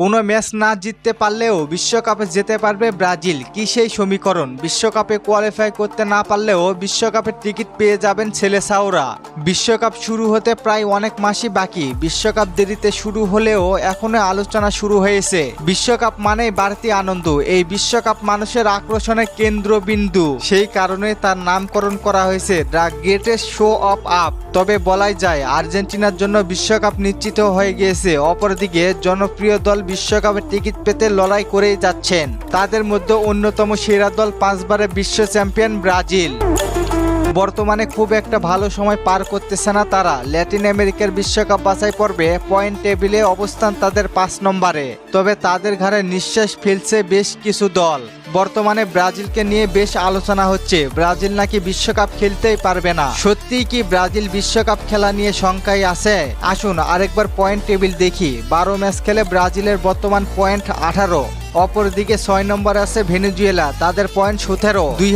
কোনো ম্যাচ না জিততে পারলেও বিশ্বকাপে যেতে পারবে ব্রাজিল। কি সেই সমীকরণ? বিশ্বকাপে কোয়ালিফাই করতে না পারলেও বিশ্বকাপের টিকিট পেয়ে যাবেন ছেলেসাওরা বিশ্বকাপ শুরু হতে প্রায় অনেক মাসই বাকি। বিশ্বকাপ দেরিতে শুরু হলেও এখনও আলোচনা শুরু হয়েছে। বিশ্বকাপ মানেই বাড়তি আনন্দ। এই বিশ্বকাপ মানুষের আকর্ষণের কেন্দ্রবিন্দু। সেই কারণে তার নামকরণ করা হয়েছে the greatest show of up তবে বলাই যায়, আর্জেন্টিনার জন্য বিশ্বকাপ নিশ্চিত হয়ে গিয়েছে। অপরদিকে জনপ্রিয় দল বিশ্বকাপের টিকিট পেতে লড়াই করেই যাচ্ছেন। তাদের মধ্যে অন্যতম সেরা দল পাঁচবারে বিশ্ব চ্যাম্পিয়ন ব্রাজিল। বর্তমানে খুব একটা ভালো সময় পার করতেছে না তারা। ল্যাটিন আমেরিকার বিশ্বকাপ বাছাই পর্বে পয়েন্ট টেবিলে অবস্থান তাদের পাঁচ নম্বরে। তবে তাদের ঘাড়ে নিঃশ্বাস ফেলছে বেশ কিছু দল। বর্তমানে ব্রাজিলকে নিয়ে বেশ আলোচনা হচ্ছে। ব্রাজিল নাকি বিশ্বকাপ খেলতেই পারবে না। সত্যি কি ব্রাজিল বিশ্বকাপ খেলা নিয়ে শঙ্কায় আছে? আসুন আরেকবার পয়েন্ট টেবিল দেখি। বারো ম্যাচ খেলে ব্রাজিলের বর্তমান পয়েন্ট আঠারো। অপরদিকে ছয় নম্বর আছে ভেনেজুয়েলা। তাদের পয়েন্ট সতেরো। দুই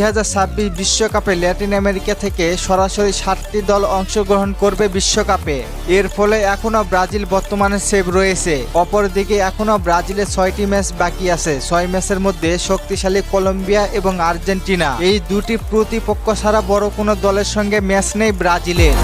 বিশ্বকাপে ল্যাটিন আমেরিকা থেকে সরাসরি সাতটি দল অংশগ্রহণ করবে বিশ্বকাপে। এর ফলে এখনও ব্রাজিল বর্তমানে সেভ রয়েছে। অপরদিকে এখনও ব্রাজিলের ছয়টি ম্যাচ বাকি আছে। ছয় ম্যাচের মধ্যে শক্তিশালী কলম্বিয়া এবং আর্জেন্টিনা। এই দুটি প্রতিপক্ষ ছাড়া বড় কোনো দলের সঙ্গে ম্যাচ নেই ব্রাজিলের।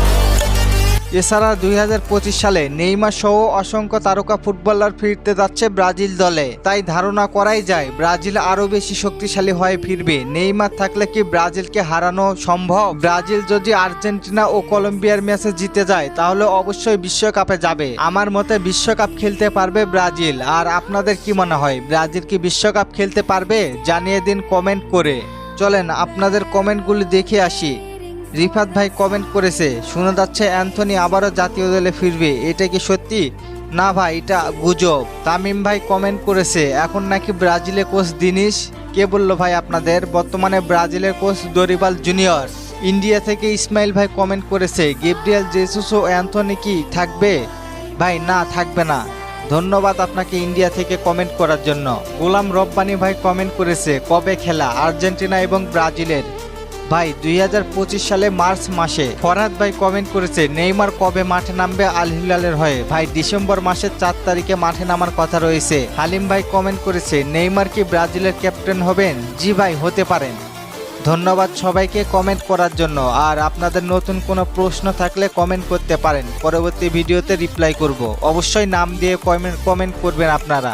এছাড়া দুই হাজার পঁচিশ সালে নেইমার সহ অসংখ্য তারকা ফুটবলার ফিরতে যাচ্ছে ব্রাজিল দলে। তাই ধারণা করাই যায়, ব্রাজিল আরও বেশি শক্তিশালী হয়ে ফিরবে। নেইমার থাকলে কি ব্রাজিলকে হারানো সম্ভব? ব্রাজিল যদি আর্জেন্টিনা ও কলম্বিয়ার ম্যাচে জিতে যায়, তাহলে অবশ্যই বিশ্বকাপে যাবে। আমার মতে বিশ্বকাপ খেলতে পারবে ব্রাজিল। আর আপনাদের কি মনে হয়, ব্রাজিল কি বিশ্বকাপ খেলতে পারবে? জানিয়ে দিন কমেন্ট করে। চলেন, আপনাদের কমেন্টগুলি দেখে আসি। রিফাত ভাই কমেন্ট করেছে, শোনা যাচ্ছে অ্যান্থনি আবারও জাতীয় দলে ফিরবে, এটা কি সত্যি? না ভাই, এটা গুজব। তামিম ভাই কমেন্ট করেছে, এখন নাকি ব্রাজিলের কোচ দিনিস কে বলল ভাই আপনাদের? বর্তমানে ব্রাজিলের কোচ দরিবাল জুনিয়র ইন্ডিয়া থেকে ইসমাইল ভাই কমেন্ট করেছে গেব্রিয়াল জেসুস ও অ্যান্থনি কি থাকবে? ভাই, না, থাকবে না। ধন্যবাদ আপনাকে ইন্ডিয়া থেকে কমেন্ট করার জন্য। গোলাম রব্বানি ভাই কমেন্ট করেছে, কবে খেলা? আর্জেন্টিনা এবং ব্রাজিলের। ভাই, দুই হাজার পঁচিশ সালে মার্চ মাসে ফরহাদ ভাই কমেন্ট করেছে, নেইমার কবে মাঠে নামবে আল হিলালের হয়ে? ভাই, ডিসেম্বর মাসের চার তারিখে মাঠে নামার কথা রয়েছে। হালিম ভাই কমেন্ট করেছে, নেইমার কি ব্রাজিলের ক্যাপ্টেন হবেন? জি ভাই, হতে পারেন। ধন্যবাদ সবাইকে কমেন্ট করার জন্য। আর আপনাদের নতুন কোনো প্রশ্ন থাকলে কমেন্ট করতে পারেন। পরবর্তী ভিডিওতে রিপ্লাই করব। অবশ্যই নাম দিয়ে কমেন্ট কমেন্ট করবেন আপনারা।